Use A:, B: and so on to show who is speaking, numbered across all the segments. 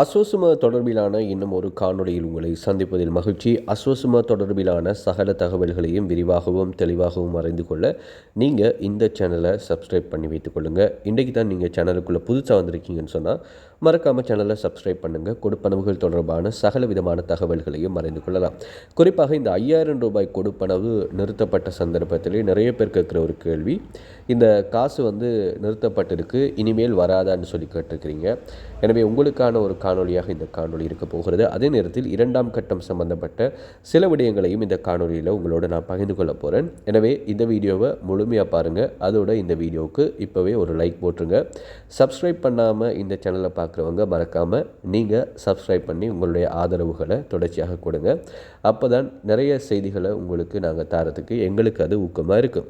A: அஸ்வசும தொடர்பிலான இன்னும் ஒரு காணொளியில் உங்களை சந்திப்பதில் மகிழ்ச்சி. அஸ்வசும தொடர்பிலான சகல தகவல்களையும் விரிவாகவும் தெளிவாகவும் அறிந்து கொள்ள நீங்கள் இந்த சேனலை சப்ஸ்கிரைப் பண்ணி வைத்துக் கொள்ளுங்கள் இன்றைக்கு தான் நீங்கள் சேனலுக்குள்ளே புதுசாக வந்திருக்கீங்கன்னு சொன்னால் மறக்காமல் சேனலை சப்ஸ்கிரைப் பண்ணுங்கள் கொடுப்பனவுகள் தொடர்பான சகல விதமான தகவல்களையும் அறிந்து கொள்ளலாம். குறிப்பாக இந்த ஐயாயிரம் ரூபாய் கொடுப்பனவு நிறுத்தப்பட்ட சந்தர்ப்பத்திலே நிறைய பேர் கேட்குற ஒரு கேள்வி. இந்த காசு வந்து நிறுத்தப்பட்டிருக்கு இனிமேல் வராதான்னு சொல்லி கேட்டிருக்கிறீங்க. எனவே உங்களுக்கான ஒரு காணொலியாக இந்த காணொலி இருக்க போகிறது. அதே நேரத்தில் இரண்டாம் கட்டம் சம்பந்தப்பட்ட சில விடயங்களையும் இந்த காணொலியில் உங்களோட நான் பகிர்ந்து கொள்ள போகிறேன் எனவே இந்த வீடியோவை முழுமையாக பாருங்கள் அதோட இந்த வீடியோவுக்கு இப்போவே ஒரு லைக் போட்டுருங்க. சப்ஸ்கிரைப் பண்ணாமல் இந்த சேனலை பார்க்குறவங்க மறக்காமல் நீங்கள் சப்ஸ்கிரைப் பண்ணி உங்களுடைய ஆதரவுகளை தொடர்ச்சியாக கொடுங்க. அப்போ தான் நிறைய செய்திகளை உங்களுக்கு நாங்கள் தரத்துக்கு எங்களுக்கு அது ஊக்கமாக இருக்கும்.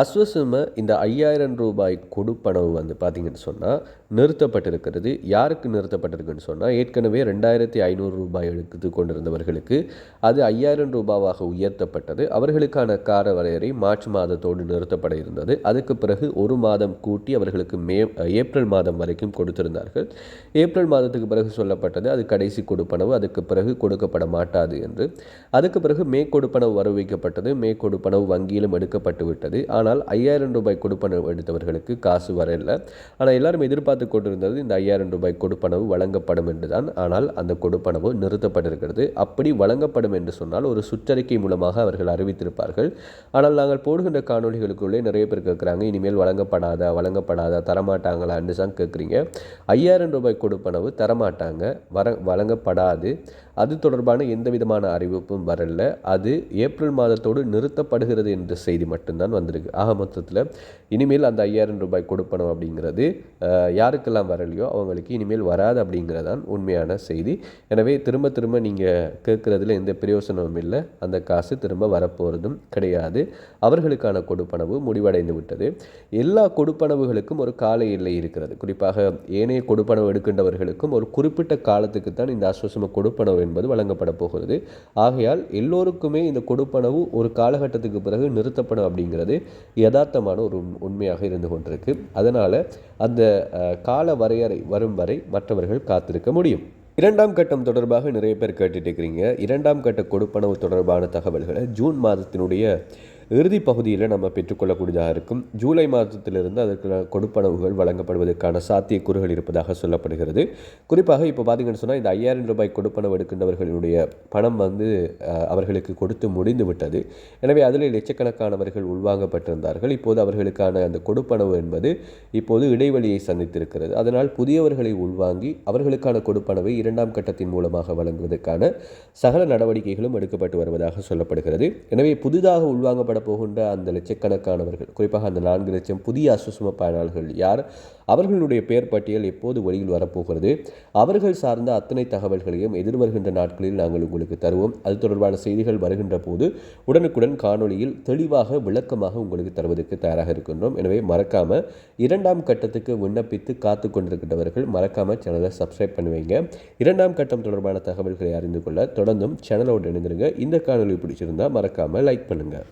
A: அஸ்வசும இந்த ஐயாயிரம் ரூபாய் கொடுப்பனவு வந்து பார்த்திங்கன்னு சொன்னால் நிறுத்தப்பட்டிருக்கிறது. யாருக்கு நிறுத்தப்பட்டிருக்குன்னு சொன்னால் ஏற்கனவே ரெண்டாயிரத்தி ஐநூறு ரூபாய் எடுத்து கொண்டிருந்தவர்களுக்கு அது ஐயாயிரம் ரூபாவாக உயர்த்தப்பட்டது. அவர்களுக்கான கார வரையறை மார்ச் மாதத்தோடு நிறுத்தப்பட இருந்தது. அதுக்கு பிறகு ஒரு மாதம் கூட்டி அவர்களுக்கு மே ஏப்ரல் மாதம் வரைக்கும் கொடுத்திருந்தார்கள். ஏப்ரல் மாதத்துக்கு பிறகு சொல்லப்பட்டது அது கடைசி கொடுப்பனவு அதுக்கு பிறகு கொடுக்கப்பட மாட்டாது என்று. அதுக்கு பிறகு மே கொடுப்பனவு வரவிக்கப்பட்டது மே கொடுப்பனவு வங்கியிலும் எடுக்கப்பட்டு விட்டது. ஆனால் ஐயாயிரம் ரூபாய் கொடுப்பனவு எடுத்தவர்களுக்கு காசு வரல. ஆனால் எல்லாரும் எதிர்பார்த்து கொண்டிருந்தது இந்த ஐயாயிரம் ரூபாய் கொடுப்பனவு வழங்கப்படும் என்றுதான். ஆனால் அந்த கொடுப்பனவு நிறுத்தப்பட்டிருக்கிறது. அப்படி வழங்கப்படும் என்று சொன்னால் ஒரு சுற்றறிக்கை மூலமாக அவர்கள் அறிவித்திருப்பார்கள். ஆனால் நாங்கள் போடுகின்ற காணொலிகளுக்குள்ளே நிறைய பேர் கேட்குறாங்க இனிமேல் வழங்கப்படாதா வழங்கப்படாதா தரமாட்டாங்களான்னு தான் கேட்குறீங்க. ஐயாயிரம் ரூபாய் கொடுப்பனவு தரமாட்டாங்க வர வழங்கப்படாது. அது தொடர்பான எந்த விதமான அறிவிப்பும் வரல. அது ஏப்ரல் மாதத்தோடு நிறுத்தப்படுகிறது என்ற செய்தி மட்டும்தான் வந்திருக்கு. ஆக மொத்தத்தில் இனிமேல் அந்த ஐயாயிரம் ரூபாய் கொடுப்பணும் அப்படிங்கிறது யாருக்கெல்லாம் வரலையோ அவங்களுக்கு இனிமேல் வராது அப்படிங்கிறதான் உண்மையான செய்தி. எனவே திரும்ப திரும்ப நீங்கள் கேட்குறதுல எந்த பிரயோசனமும் இல்லை. அந்த காசு திரும்ப வரப்போகிறதும் கிடையாது. அவர்களுக்கான கொடுப்பனவு முடிவடைந்து விட்டது. எல்லா கொடுப்பனவுகளுக்கும் ஒரு கால எல்லை இருக்கிறது. குறிப்பாக ஏனைய கொடுப்பனவு எடுக்கின்றவர்களுக்கும் ஒரு குறிப்பிட்ட காலத்துக்கு தான் இந்த அஸ்வசம கொடுப்பனவு என்பது வழங்கப்பட போகிறது. ஆகையால் எல்லோருக்குமே இந்த கொடுப்பனவு ஒரு காலகட்டத்துக்கு பிறகு நிறுத்தப்படும் அப்படிங்கிறது யதார்த்தமான ஒரு உண்மையாக இருந்து கொண்டிருக்கு. அதனால் அந்த கால வரையறை வரும் வரை மற்றவர்கள் காத்திருக்க முடியும். இரண்டாம் கட்டம் தொடர்பாக நிறைய பேர் கேட்டுட்டு இருக்கிறீங்க. இரண்டாம் கட்ட கொடுப்பனவு தொடர்பான தகவல்களை ஜூன் மாதத்தினுடைய இறுதி பகுதியில் நம்ம பெற்றுக்கொள்ளக்கூடியதாக இருக்கும். ஜூலை மாதத்திலிருந்து அதற்கு கொடுப்பனவுகள் வழங்கப்படுவதற்கான சாத்தியக்கூறுகள் இருப்பதாக சொல்லப்படுகிறது. குறிப்பாக இப்போ பார்த்தீங்கன்னு சொன்னால் இந்த ஐயாயிரம் ரூபாய் கொடுப்பனவு எடுக்கின்றவர்களுடைய பணம் வந்து அவர்களுக்கு கொடுத்து முடிந்து விட்டது. எனவே அதில் லட்சக்கணக்கானவர்கள் உள்வாங்கப்பட்டிருந்தார்கள். இப்போது அவர்களுக்கான அந்த கொடுப்பனவு என்பது இப்போது இடைவெளியை சந்தித்திருக்கிறது. அதனால் புதியவர்களை உள்வாங்கி அவர்களுக்கான கொடுப்பனவை இரண்டாம் கட்டத்தின் மூலமாக வழங்குவதற்கான சகல நடவடிக்கைகளும் எடுக்கப்பட்டு வருவதாக சொல்லப்படுகிறது. எனவே புதிதாக உள்வாங்கப்பட போகின்ற அந்த லட்சக்கணக்கானவர்கள் குறிப்பாக அந்த நான்கு லட்சம் புதிய அசுசும பயனாளிகள் யார்? அவர்களுடைய பெயர் பட்டியல் எப்போது வெளியில் வரப்போகிறது? அவர்கள் சார்ந்த அத்தனை தகவல்களையும் எதிர்வருகின்ற நாட்களில் நாங்கள் உங்களுக்கு தருவோம். அது தொடர்பான செய்திகள் வருகின்ற போது உடனுக்குடன் காணொலியில் தெளிவாக விளக்கமாக உங்களுக்கு தருவதற்கு தயாராக இருக்கின்றோம். எனவே மறக்காமல் இரண்டாம் கட்டத்துக்கு விண்ணப்பித்து காத்து கொண்டிருக்கின்றவர்கள் மறக்காமல் சேனலை சப்ஸ்கிரைப் பண்ணுவீங்க இரண்டாம் கட்டம் தொடர்பான தகவல்களை அறிந்து கொள்ள தொடர்ந்தும் சேனலோடு இணைந்திருங்க. இந்த காணொலி பிடிச்சிருந்தால் மறக்காமல் லைக் பண்ணுங்கள்